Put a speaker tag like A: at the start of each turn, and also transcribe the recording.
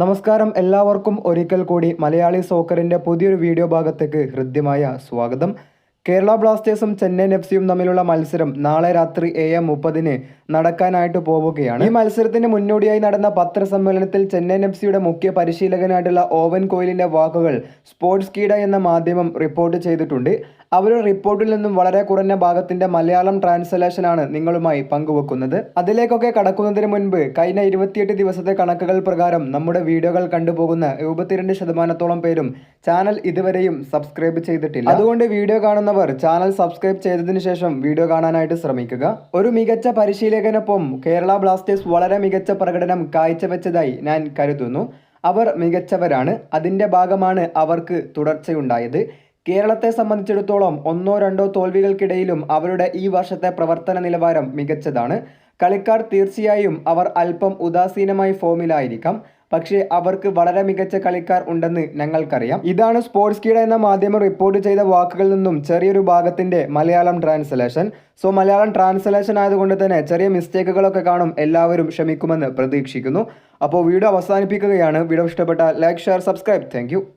A: നമസ്കാരം എല്ലാവർക്കും ഒരിക്കൽ കൂടി മലയാളി സോക്കറിന്റെ പുതിയൊരു വീഡിയോ ഭാഗത്തേക്ക് ഹൃദ്യമായ സ്വാഗതം. കേരള ബ്ലാസ്റ്റേഴ്സും ചെന്നൈയിൻ എഫ് സിയും തമ്മിലുള്ള മത്സരം നാളെ രാത്രി എ എം മുപ്പതിന് നടക്കാനായിട്ട് പോവുകയാണ്. ഈ മത്സരത്തിന് മുന്നോടിയായി നടന്ന പത്രസമ്മേളനത്തിൽ ചെന്നൈയിൻ എഫ് സിയുടെ മുഖ്യ പരിശീലകനായിട്ടുള്ള ഓവൻ കോയിലിന്റെ വാക്കുകൾ സ്പോർട്സ് കീഡ എന്ന മാധ്യമം റിപ്പോർട്ട് ചെയ്തിട്ടുണ്ട്. അവരുടെ റിപ്പോർട്ടിൽ നിന്നും വളരെ കുറഞ്ഞ ഭാഗത്തിന്റെ മലയാളം ട്രാൻസ്ലേഷനാണ് നിങ്ങളുമായി പങ്കുവെക്കുന്നത്. അതിലേക്കൊക്കെ കടക്കുന്നതിന് മുൻപ് കഴിഞ്ഞ ഇരുപത്തിയെട്ട് ദിവസത്തെ കണക്കുകൾ പ്രകാരം നമ്മുടെ വീഡിയോകൾ കണ്ടുപോകുന്ന എഴുപത്തിരണ്ട് ശതമാനത്തോളം പേരും ചാനൽ ഇതുവരെയും സബ്സ്ക്രൈബ് ചെയ്തിട്ടില്ല. അതുകൊണ്ട് വീഡിയോ കാണുന്നവർ ചാനൽ സബ്സ്ക്രൈബ് ചെയ്തതിനു ശേഷം വീഡിയോ കാണാനായിട്ട് ശ്രമിക്കുക. ഒരു മികച്ച പരിശീലകനൊപ്പം കേരള ബ്ലാസ്റ്റേഴ്സ് വളരെ മികച്ച പ്രകടനം കാഴ്ചവെച്ചതായി ഞാൻ കരുതുന്നു. അവർ മികച്ചവരാണ്. അതിന്റെ ഭാഗമാണ് അവർക്ക് തുടർച്ചയുണ്ടായത്. കേരളത്തെ സംബന്ധിച്ചിടത്തോളം ഒന്നോ രണ്ടോ തോൽവികൾക്കിടയിലും അവരുടെ ഈ വർഷത്തെ പ്രവർത്തന നിലവാരം മികച്ചതാണ്. കളിക്കാർ തീർച്ചയായും അവർ അല്പം ഉദാസീനമായി ഫോമിലായിരിക്കാം. പക്ഷേ അവർക്ക് വളരെ മികച്ച കളിക്കാർ ഉണ്ടെന്ന് ഞങ്ങൾക്കറിയാം. ഇതാണ് സ്പോർട്സ് കീട എന്ന മാധ്യമം റിപ്പോർട്ട് ചെയ്ത വാക്കുകളിൽ നിന്നും ചെറിയൊരു ഭാഗത്തിന്റെ Malayalam translation. So Malayalam translation ആയതുകൊണ്ട് തന്നെ ചെറിയ മിസ്റ്റേക്കുകളൊക്കെ കാണും എല്ലാവരും ക്ഷമിക്കുമെന്ന് പ്രതീക്ഷിക്കുന്നു. അപ്പോൾ വീഡിയോ അവസാനിപ്പിക്കുകയാണ്. വീഡിയോ ഇഷ്ടപ്പെട്ട ലൈക്ക് ഷെയർ സബ്സ്ക്രൈബ്. താങ്ക്